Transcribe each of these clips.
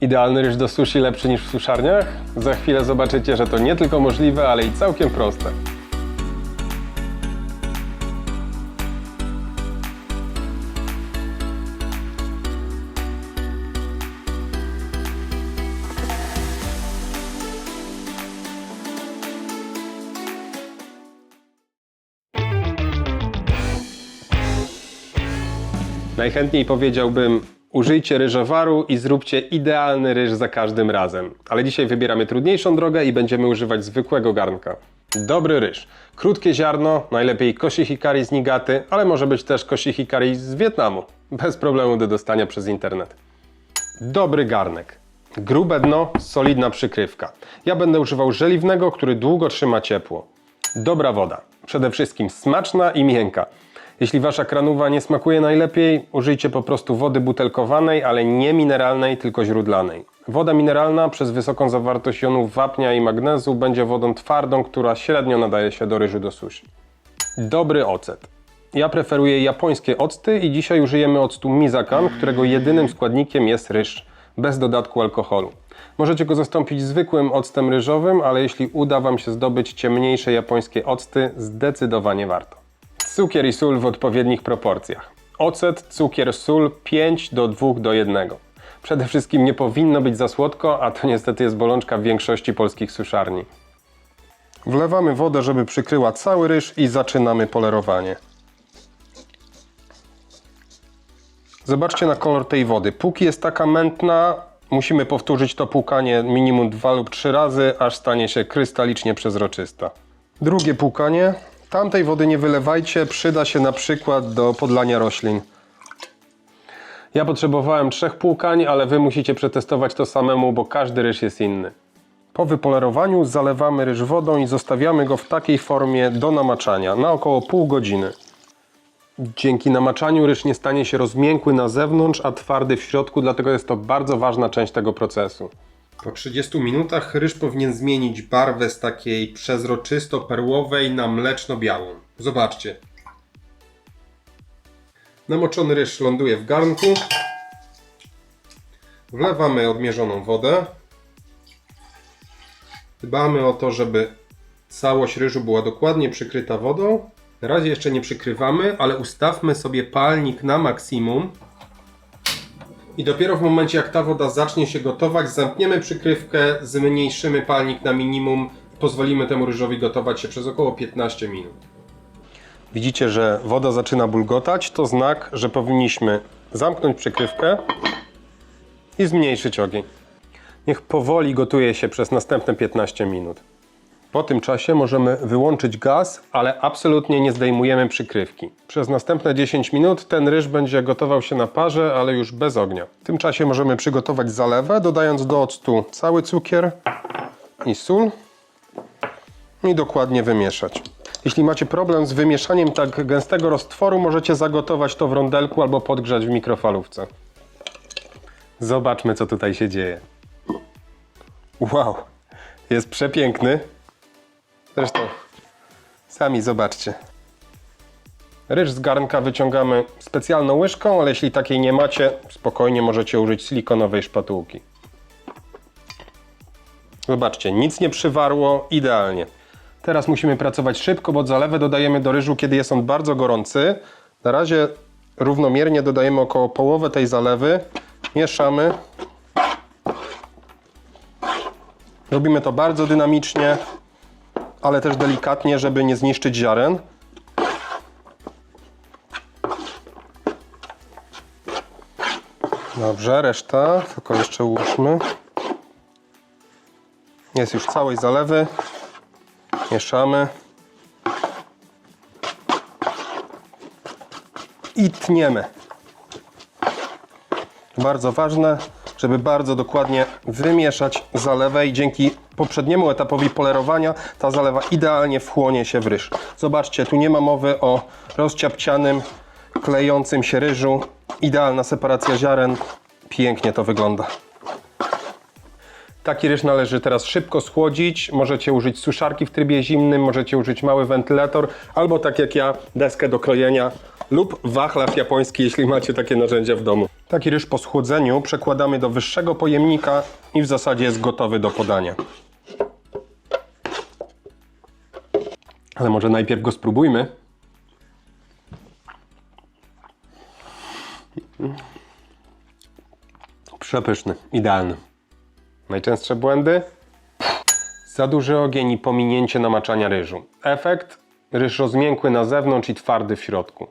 Idealny ryż do sushi lepszy niż w suszarniach? Za chwilę zobaczycie, że to nie tylko możliwe, ale i całkiem proste. Najchętniej powiedziałbym, użyjcie ryżowaru i zróbcie idealny ryż za każdym razem. Ale dzisiaj wybieramy trudniejszą drogę i będziemy używać zwykłego garnka. Dobry ryż. Krótkie ziarno, najlepiej kosi hikari z Nigaty, ale może być też kosi hikari z Wietnamu. Bez problemu do dostania przez internet. Dobry garnek. Grube dno, solidna przykrywka. Ja będę używał żeliwnego, który długo trzyma ciepło. Dobra woda. Przede wszystkim smaczna i miękka. Jeśli wasza kranuwa nie smakuje najlepiej, użyjcie po prostu wody butelkowanej, ale nie mineralnej, tylko źródlanej. Woda mineralna przez wysoką zawartość jonów wapnia i magnezu będzie wodą twardą, która średnio nadaje się do ryżu do sushi. Dobry ocet. Ja preferuję japońskie octy i dzisiaj użyjemy octu Mizakan, którego jedynym składnikiem jest ryż, bez dodatku alkoholu. Możecie go zastąpić zwykłym octem ryżowym, ale jeśli uda Wam się zdobyć ciemniejsze japońskie octy, zdecydowanie warto. Cukier i sól w odpowiednich proporcjach. Ocet, cukier, sól 5 do 2 do 1. Przede wszystkim nie powinno być za słodko, a to niestety jest bolączka w większości polskich suszarni. Wlewamy wodę, żeby przykryła cały ryż i zaczynamy polerowanie. Zobaczcie na kolor tej wody. Póki jest taka mętna, musimy powtórzyć to płukanie minimum dwa lub trzy razy, aż stanie się krystalicznie przezroczysta. Drugie płukanie. Tamtej wody nie wylewajcie, przyda się na przykład do podlania roślin. Ja potrzebowałem trzech płukań, ale wy musicie przetestować to samemu, bo każdy ryż jest inny. Po wypolerowaniu zalewamy ryż wodą i zostawiamy go w takiej formie do namaczania na około pół godziny. Dzięki namaczaniu ryż nie stanie się rozmiękły na zewnątrz, a twardy w środku, dlatego jest to bardzo ważna część tego procesu. Po 30 minutach ryż powinien zmienić barwę z takiej przezroczysto-perłowej na mleczno-białą. Zobaczcie. Namoczony ryż ląduje w garnku. Wlewamy odmierzoną wodę. Dbamy o to, żeby całość ryżu była dokładnie przykryta wodą. Na razie jeszcze nie przykrywamy, ale ustawmy sobie palnik na maksimum. I dopiero w momencie, jak ta woda zacznie się gotować, zamkniemy przykrywkę, zmniejszymy palnik na minimum, pozwolimy temu ryżowi gotować się przez około 15 minut. Widzicie, że woda zaczyna bulgotać, to znak, że powinniśmy zamknąć przykrywkę i zmniejszyć ogień. Niech powoli gotuje się przez następne 15 minut. Po tym czasie możemy wyłączyć gaz, ale absolutnie nie zdejmujemy przykrywki. Przez następne 10 minut ten ryż będzie gotował się na parze, ale już bez ognia. W tym czasie możemy przygotować zalewę, dodając do octu cały cukier i sól i dokładnie wymieszać. Jeśli macie problem z wymieszaniem tak gęstego roztworu, możecie zagotować to w rondelku albo podgrzać w mikrofalówce. Zobaczmy, co tutaj się dzieje. Wow, jest przepiękny. Zresztą sami zobaczcie. Ryż z garnka wyciągamy specjalną łyżką, ale jeśli takiej nie macie, spokojnie możecie użyć silikonowej szpatułki. Zobaczcie, nic nie przywarło, idealnie. Teraz musimy pracować szybko, bo zalewę dodajemy do ryżu, kiedy jest on bardzo gorący. Na razie równomiernie dodajemy około połowę tej zalewy. Mieszamy. Robimy to bardzo dynamicznie, ale też delikatnie, żeby nie zniszczyć ziaren. Dobrze, reszta, tylko jeszcze ułóżmy. Jest już całej zalewy. Mieszamy. I tniemy. Bardzo ważne, żeby bardzo dokładnie wymieszać zalewę i dzięki poprzedniemu etapowi polerowania ta zalewa idealnie wchłonie się w ryż. Zobaczcie, tu nie ma mowy o rozciapcianym, klejącym się ryżu. Idealna separacja ziaren. Pięknie to wygląda. Taki ryż należy teraz szybko schłodzić. Możecie użyć suszarki w trybie zimnym, możecie użyć mały wentylator, albo tak jak ja, deskę do krojenia lub wachlarz japoński, jeśli macie takie narzędzia w domu. Taki ryż po schłodzeniu przekładamy do wyższego pojemnika i w zasadzie jest gotowy do podania. Ale może najpierw go spróbujmy. Przepyszny, idealny. Najczęstsze błędy? Za duży ogień i pominięcie namaczania ryżu. Efekt? Ryż rozmiękły na zewnątrz i twardy w środku.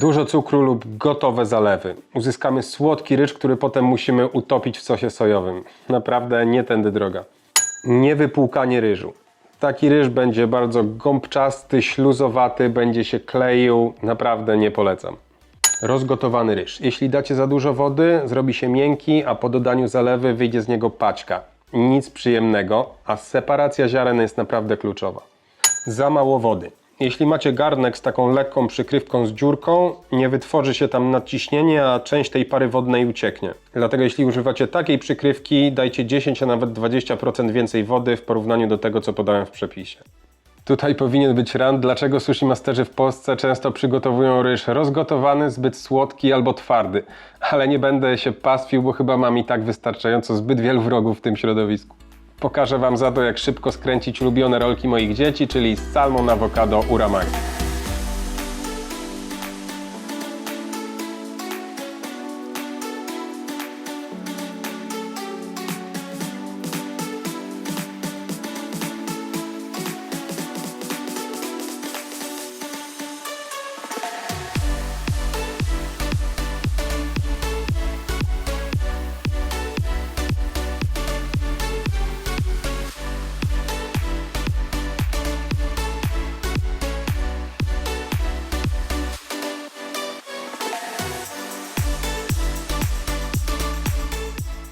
Dużo cukru lub gotowe zalewy. Uzyskamy słodki ryż, który potem musimy utopić w sosie sojowym. Naprawdę nie tędy droga. Niewypłukanie ryżu. Taki ryż będzie bardzo gąbczasty, śluzowaty, będzie się kleił. Naprawdę nie polecam. Rozgotowany ryż. Jeśli dacie za dużo wody, zrobi się miękki, a po dodaniu zalewy wyjdzie z niego paćka. Nic przyjemnego, a separacja ziaren jest naprawdę kluczowa. Za mało wody. Jeśli macie garnek z taką lekką przykrywką z dziurką, nie wytworzy się tam nadciśnienie, a część tej pary wodnej ucieknie. Dlatego jeśli używacie takiej przykrywki, dajcie 10, a nawet 20% więcej wody w porównaniu do tego, co podałem w przepisie. Tutaj powinien być rant, dlaczego sushi masterzy w Polsce często przygotowują ryż rozgotowany, zbyt słodki albo twardy. Ale nie będę się pastwił, bo chyba mam i tak wystarczająco zbyt wielu wrogów w tym środowisku. Pokażę Wam za to, jak szybko skręcić ulubione rolki moich dzieci, czyli salmon awokado uramaki.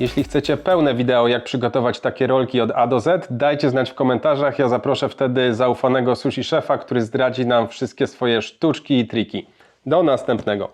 Jeśli chcecie pełne wideo, jak przygotować takie rolki od A do Z, dajcie znać w komentarzach. Ja zaproszę wtedy zaufanego sushi szefa, który zdradzi nam wszystkie swoje sztuczki i triki. Do następnego.